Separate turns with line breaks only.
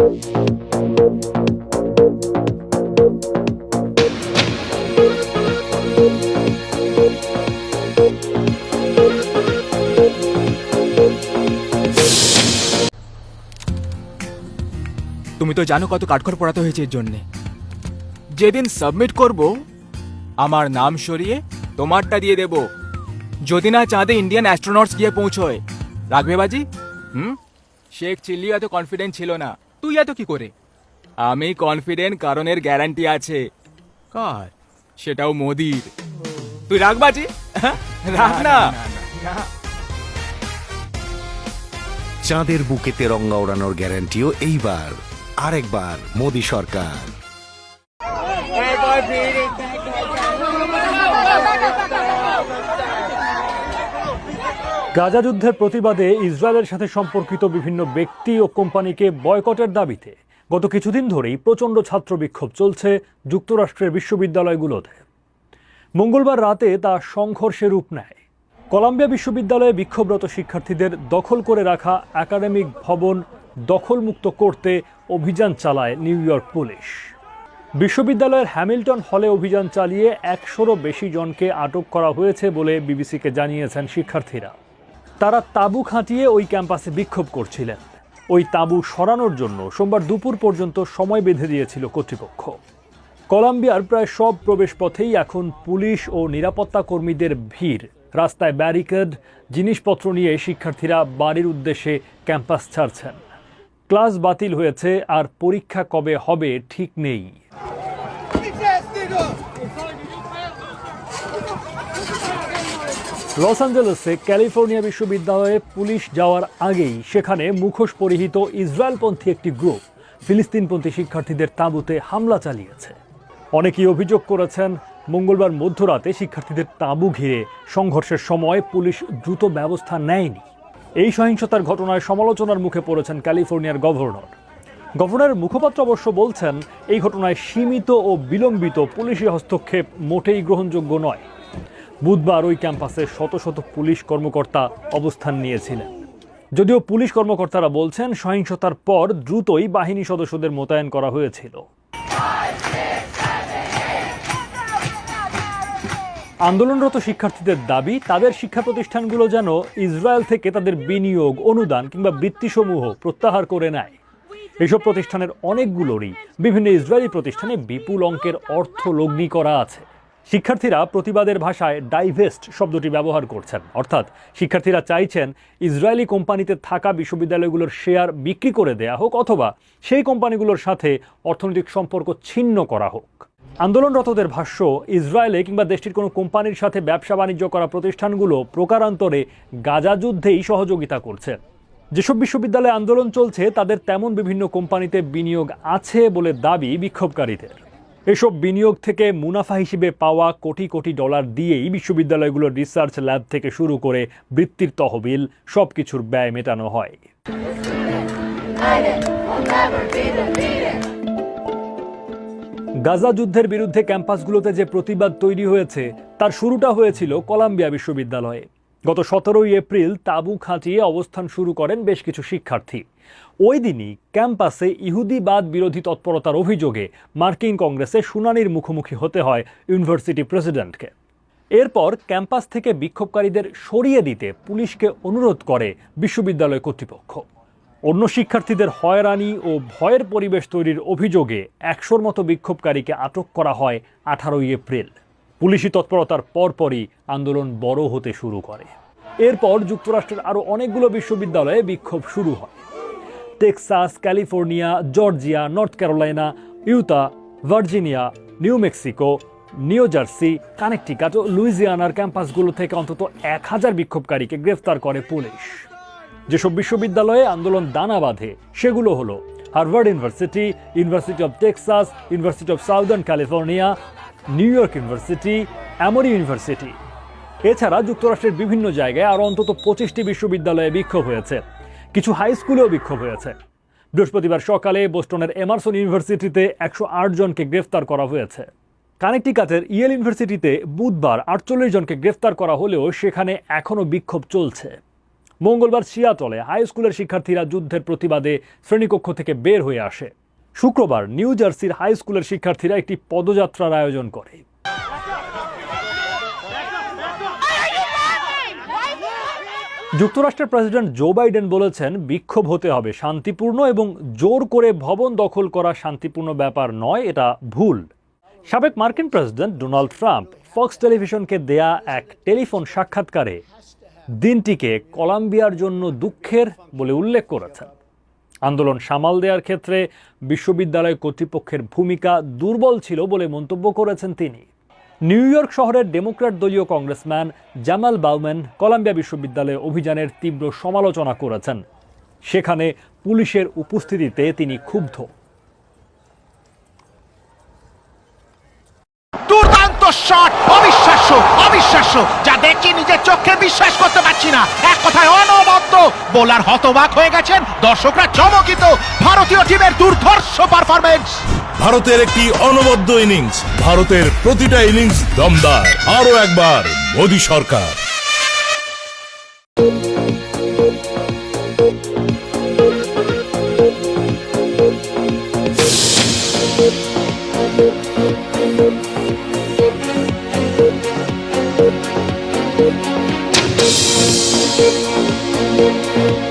তুমি তো জানো কত কাঠখড় পড়াতে হয়েছে এর জন্যে। যেদিন সাবমিট করব, আমার নাম সরিয়ে তোমারটা দিয়ে দেব। যদি না চাঁদে ইন্ডিয়ান অ্যাস্ট্রোনটস গিয়ে পৌঁছয়। রাখবে বাজি? হুম? শেখ চিল্লি এত কনফিডেন্ট ছিল না। তুই এত কি করে? আমি কনফিডেন্ট কারণের গ্যারান্টি আছে। কার? সেটাও মোদির। তুই রাখ বাজি। হ্যাঁ? রাখ না।
চাঁদের বুকে তেরঙ্গা ওড়ানোর গ্যারান্টিও এইবার আরেকবার মোদী সরকার।
গাজা যুদ্ধের প্রতিবাদে ইসরায়েলের সাথে সম্পর্কিত বিভিন্ন ব্যক্তি ও কোম্পানিকে বয়কটের দাবিতে গত কিছুদিন ধরেই প্রচণ্ড ছাত্র বিক্ষোভ চলছে যুক্তরাষ্ট্রের বিশ্ববিদ্যালয়গুলোতে। মঙ্গলবার রাতে তা সংঘর্ষে রূপ নেয়। কলাম্বিয়া বিশ্ববিদ্যালয়ে বিক্ষোভরত শিক্ষার্থীদের দখল করে রাখা একাডেমিক ভবন দখলমুক্ত করতে অভিযান চালায় নিউ ইয়র্ক পুলিশ। বিশ্ববিদ্যালয়ের হ্যামিল্টন হলে অভিযান চালিয়ে একশোরও বেশি জনকে আটক করা হয়েছে বলে বিবিসিকে জানিয়েছেন শিক্ষার্থীরা। তারা তাঁবু খাটিয়ে ওই ক্যাম্পাসে বিক্ষোভ করছিলেন। ওই তাঁবু সরানোর জন্য সোমবার দুপুর পর্যন্ত সময় বেঁধে দিয়েছিল কর্তৃপক্ষ। কলম্বিয়ার প্রায় সব প্রবেশপথেই এখন পুলিশ ও নিরাপত্তা কর্মীদের ভিড়। রাস্তায় ব্যারিকেড, জিনিসপত্র নিয়ে শিক্ষার্থীরা বাড়ির উদ্দেশ্যে ক্যাম্পাস ছাড়ছেন। ক্লাস বাতিল হয়েছে, আর পরীক্ষা কবে হবে ঠিক নেই। লস অ্যাঞ্জেলেসে ক্যালিফোর্নিয়া বিশ্ববিদ্যালয়ে পুলিশ যাওয়ার আগেই সেখানে মুখোশ পরিহিত ইসরায়েলপন্থী একটি গ্রুপ ফিলিস্তিনপন্থী শিক্ষার্থীদের তাঁবুতে হামলা চালিয়েছে। অনেকেই অভিযোগ করেছেন, মঙ্গলবার মধ্যরাতে শিক্ষার্থীদের তাঁবু ঘিরে সংঘর্ষের সময় পুলিশ দ্রুত ব্যবস্থা নেয়নি। এই সহিংসতার ঘটনায় সমালোচনার মুখে পড়েছেন ক্যালিফোর্নিয়ার গভর্নর। গভর্নরের মুখপাত্র অবশ্য বলছেন, এই ঘটনায় সীমিত ও বিলম্বিত পুলিশি হস্তক্ষেপ মোটেই গ্রহণযোগ্য নয়। বুধবার ওই ক্যাম্পাসে শত শত পুলিশ কর্মকর্তা অবস্থান নিয়েছিলেন। যদিও পুলিশ কর্মকর্তারা বলছেন সহিংসতার পর দ্রুতই বাহিনী সদস্যদের মোতায়েন করা হয়েছিল। আন্দোলনরত শিক্ষার্থীদের দাবি, তাদের শিক্ষা প্রতিষ্ঠানগুলো যেন ইসরায়েল থেকে তাদের বিনিয়োগ, অনুদান কিংবা বৃত্তিসমূহ প্রত্যাহার করে নেয়। এসব প্রতিষ্ঠানের অনেকগুলোরই বিভিন্ন ইসরায়েলি প্রতিষ্ঠানে বিপুল অঙ্কের অর্থ লগ্নি করা আছে। শিক্ষার্থীরা প্রতিবাদের ভাষায় ডাইভেস্ট শব্দটি ব্যবহার করছেন। অর্থাৎ শিক্ষার্থীরা চাইছেন ইসরায়েলি কোম্পানিতে থাকা বিশ্ববিদ্যালয়গুলোর শেয়ার বিক্রি করে দেয়া হোক অথবা সেই কোম্পানিগুলোর সাথে অর্থনৈতিক সম্পর্ক ছিন্ন করা হোক। আন্দোলনরতদের ভাষ্য, ইসরায়েলে কিংবা দেশটির কোনো কোম্পানির সাথে ব্যবসা বাণিজ্য করা প্রতিষ্ঠানগুলো প্রকারান্তরে গাজা যুদ্ধেই সহযোগিতা করছে। যেসব বিশ্ববিদ্যালয়ে আন্দোলন চলছে, তাদের তেমন বিভিন্ন কোম্পানিতে বিনিয়োগ আছে বলে দাবি বিক্ষোভকারীদের। এসব বিনিয়োগ থেকে মুনাফা হিসেবে পাওয়া কোটি কোটি ডলার দিয়েই বিশ্ববিদ্যালয়গুলোর রিসার্চ ল্যাব থেকে শুরু করে বৃত্তির তহবিল সব কিছুর ব্যয় মেটানো হয়। গাজা যুদ্ধের বিরুদ্ধে ক্যাম্পাসগুলোতে যে প্রতিবাদ তৈরি হয়েছে, তার শুরুটা হয়েছিল কলাম্বিয়া বিশ্ববিদ্যালয়ে। গত সতেরোই এপ্রিল তাঁবু খাঁচিয়ে অবস্থান শুরু করেন বেশ কিছু শিক্ষার্থী। ওই দিনই ক্যাম্পাসে ইহুদিবাদ বিরোধী তৎপরতার অভিযোগে মার্কিন কংগ্রেসে শুনানির মুখোমুখি হতে হয় ইউনিভার্সিটি প্রেসিডেন্টকে। এরপর ক্যাম্পাস থেকে বিক্ষোভকারীদের সরিয়ে দিতে পুলিশকে অনুরোধ করে বিশ্ববিদ্যালয় কর্তৃপক্ষ। অন্য শিক্ষার্থীদের হয়রানি ও ভয়ের পরিবেশ তৈরির অভিযোগে একশোর মতো বিক্ষোভকারীকে আটক করা হয় আঠারোই এপ্রিল। পুলিশি তৎপরতার পরপরই আন্দোলন বড় হতে শুরু করে। এরপর যুক্তরাষ্ট্রের আরও অনেকগুলো বিশ্ববিদ্যালয়ে বিক্ষোভ শুরু হয়। Texas, California, Georgia, North Carolina, Utah, Virginia, New Mexico, New Jersey, Connecticut ও লুইজিয়ানার ক্যাম্পাসগুলো থেকে অন্তত এক হাজার বিক্ষোভকারীকে গ্রেফতার করে পুলিশ। যেসব বিশ্ববিদ্যালয়ে আন্দোলন দানা বাঁধে, সেগুলো হলো Harvard University University of Texas, University of Southern California New York University Emory University এছাড়া যুক্তরাষ্ট্রের বিভিন্ন জায়গায় আরও অন্তত পঁচিশটি বিশ্ববিদ্যালয়ে বিক্ষোভ হয়েছে। কিছু হাই স্কুলেও বিক্ষোভ হয়েছে। বৃহস্পতিবার সকালে বোস্টনের এমারসন ইউনিভার্সিটিতে একশো আট জনকে গ্রেফতার করা হয়েছে। কানেকটিকাটের ইয়েল ইউনিভার্সিটিতে বুধবার আটচল্লিশ জনকে গ্রেফতার করা হলেও সেখানে এখনও বিক্ষোভ চলছে। মঙ্গলবার সিয়াটলে হাই স্কুলের শিক্ষার্থীরা যুদ্ধের প্রতিবাদে শ্রেণীকক্ষ থেকে বের হয়ে আসে। শুক্রবার নিউ জার্সির হাই স্কুলের শিক্ষার্থীরা একটি পদযাত্রার আয়োজন করে। যুক্তরাষ্ট্রের প্রেসিডেন্ট জো বাইডেন বলেছেন, বিক্ষোভ হতে হবে শান্তিপূর্ণ এবং জোর করে ভবন দখল করা শান্তিপূর্ণ ব্যাপার নয়, এটা ভুল। সাবেক মার্কিন প্রেসিডেন্ট ডোনাল্ড ট্রাম্প ফক্স টেলিভিশনকে দেয়া এক টেলিফোন সাক্ষাৎকারে দিনটিকে কলাম্বিয়ার জন্য দুঃখের বলে উল্লেখ করেছেন। আন্দোলন সামাল দেওয়ার ক্ষেত্রে বিশ্ববিদ্যালয় কর্তৃপক্ষের ভূমিকা দুর্বল ছিল বলে মন্তব্য করেছেন তিনি। নিউ ইয়র্ক শহরের ডেমোক্র্যাট দলীয় কংগ্রেসম্যান জামাল বাউম্যান কলাম্বিয়া বিশ্ববিদ্যালয়ে অভিযানের তীব্র সমালোচনা করেছেন। সেখানে পুলিশের উপস্থিতিতে তিনি ক্ষুব্ধ।
শট অবিশ্বাস্য অবিশ্বাস্য, যা দেখছি নিজের চোখে বিশ্বাস করতে পারছি না। এক কথায় অনবদ্য, বোলার হতবাক হয়ে গেছেন, দর্শকরা চমকিত, ভারতীয় টিমের দুর্ধর্ষ পারফরমেন্স
ভারতের একটি অনবদ্য ইনিংস ভারতের প্রতিটা ইনিংস দমদার। আরও একবার, মোদী সরকার।
Thank you. Música